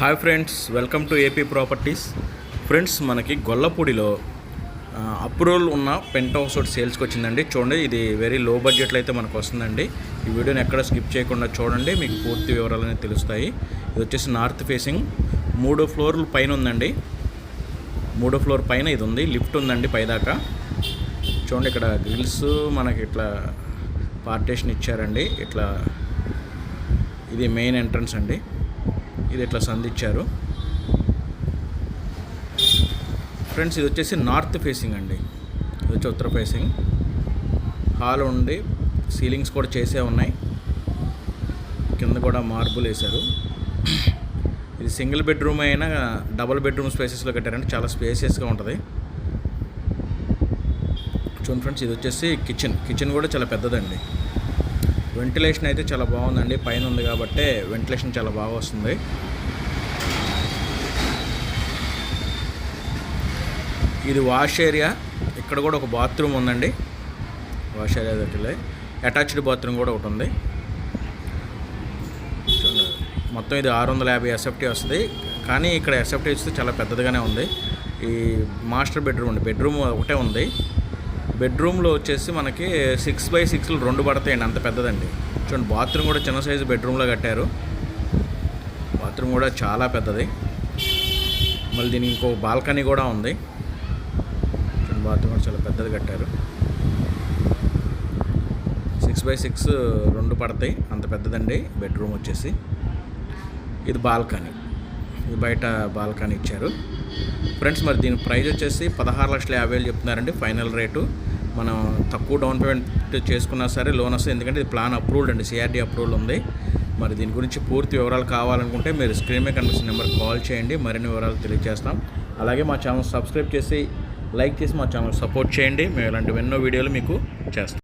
Hi friends welcome to AP properties friends మనకి గొల్లపూడిలో approval ఉన్న పెంట్ హౌస్ ఒకటి సేల్స్కి వచ్చిందండి. చూడండి ఇది వెరీ లో బడ్జెట్లో అయితే మనకు వస్తుందండి. ఈ వీడియోని ఎక్కడ స్కిప్ చేయకుండా చూడండి మీకు పూర్తి వివరాలు అనేవి తెలుస్తాయి. ఇది వచ్చేసి నార్త్ ఫేసింగ్ మూడో ఫ్లోర్లు పైన ఉందండి. మూడో ఫ్లోర్ పైన ఇది ఉంది లిఫ్ట్ ఉందండి పైదాకా. చూడండి ఇక్కడ గ్రిల్స్ మనకి ఇట్లా పార్టేషన్ ఇచ్చారండి. ఇట్లా ఇది మెయిన్ ఎంట్రన్స్ అండి. ఇది ఇట్లా సంధించారు ఫ్రెండ్స్ ఇది వచ్చేసి నార్త్ ఫేసింగ్ అండి. ఇది వచ్చి ఉత్తర ఫేసింగ్ హాల్ ఉండి సీలింగ్స్ కూడా చేసే ఉన్నాయి. కింద కూడా మార్బుల్ వేశారు. ఇది సింగిల్ బెడ్రూమ్ అయినా డబుల్ బెడ్రూమ్ స్పేసెస్లో కట్టారంటే చాలా స్పేసియస్గా ఉంటుంది. చూడండి ఫ్రెండ్స్ ఇది వచ్చేసి కిచెన్ కిచెన్ కూడా చాలా పెద్దదండి. వెంటిలేషన్ అయితే చాలా బాగుందండి. పైన ఉంది కాబట్టి వెంటిలేషన్ చాలా బాగా వస్తుంది. ఇది వాష్ ఏరియా. ఇక్కడ కూడా ఒక బాత్రూమ్ ఉందండి. వాష్ ఏరియా దగ్గర అటాచ్డ్ బాత్రూమ్ కూడా ఒకటి ఉంది. మొత్తం ఇది ఆరు వందల యాభై ఎస్ఎఫ్టీ వస్తుంది. కానీ ఇక్కడ ఎస్ఎఫ్టీ వస్తే చాలా పెద్దదిగానే ఉంది. ఈ మాస్టర్ బెడ్రూమ్ అండి బెడ్రూమ్ ఒకటే ఉంది. బెడ్రూమ్లో వచ్చేసి మనకి సిక్స్ బై సిక్స్లు రెండు పడతాయండి అంత పెద్దదండి. చూడండి బాత్రూమ్ కూడా చిన్న సైజు బెడ్రూమ్లో కట్టారు. బాత్రూమ్ కూడా చాలా పెద్దది. మళ్ళీ దీనికి ఇంకో బాల్కనీ కూడా ఉంది. చూడండి బాత్రూమ్ కూడా చాలా పెద్దది కట్టారు. సిక్స్ బై సిక్స్ రెండు పడతాయి అంత పెద్దదండి బెడ్రూమ్ వచ్చేసి. ఇది బాల్కనీ. ఇది బయట బాల్కనీ ఇచ్చారు. ఫ్రెండ్స్ మరి దీని ప్రైస్ వచ్చేసి పదహారు లక్షల యాభై వేలు చెప్తున్నారండి ఫైనల్ రేటు. మనం తక్కువ డౌన్ పేమెంట్ చేసుకున్నా సరే లోన్ వస్తుంది. ఎందుకంటే ఇది ప్లాన్ అప్రూవ్డ్ అండి సిఆర్డీ అప్రూవల్ ఉంది. మరి దీని గురించి పూర్తి వివరాలు కావాలనుకుంటే మీరు స్క్రీన్ మీద కనిపిస్తున్న నెంబర్కి కాల్ చేయండి. మరిన్ని వివరాలు తెలియజేస్తాం. అలాగే మా ఛానల్ సబ్స్క్రైబ్ చేసి లైక్ చేసి మా ఛానల్ సపోర్ట్ చేయండి. మేము ఇలాంటివి ఎన్నో వీడియోలు మీకు చేస్తాం.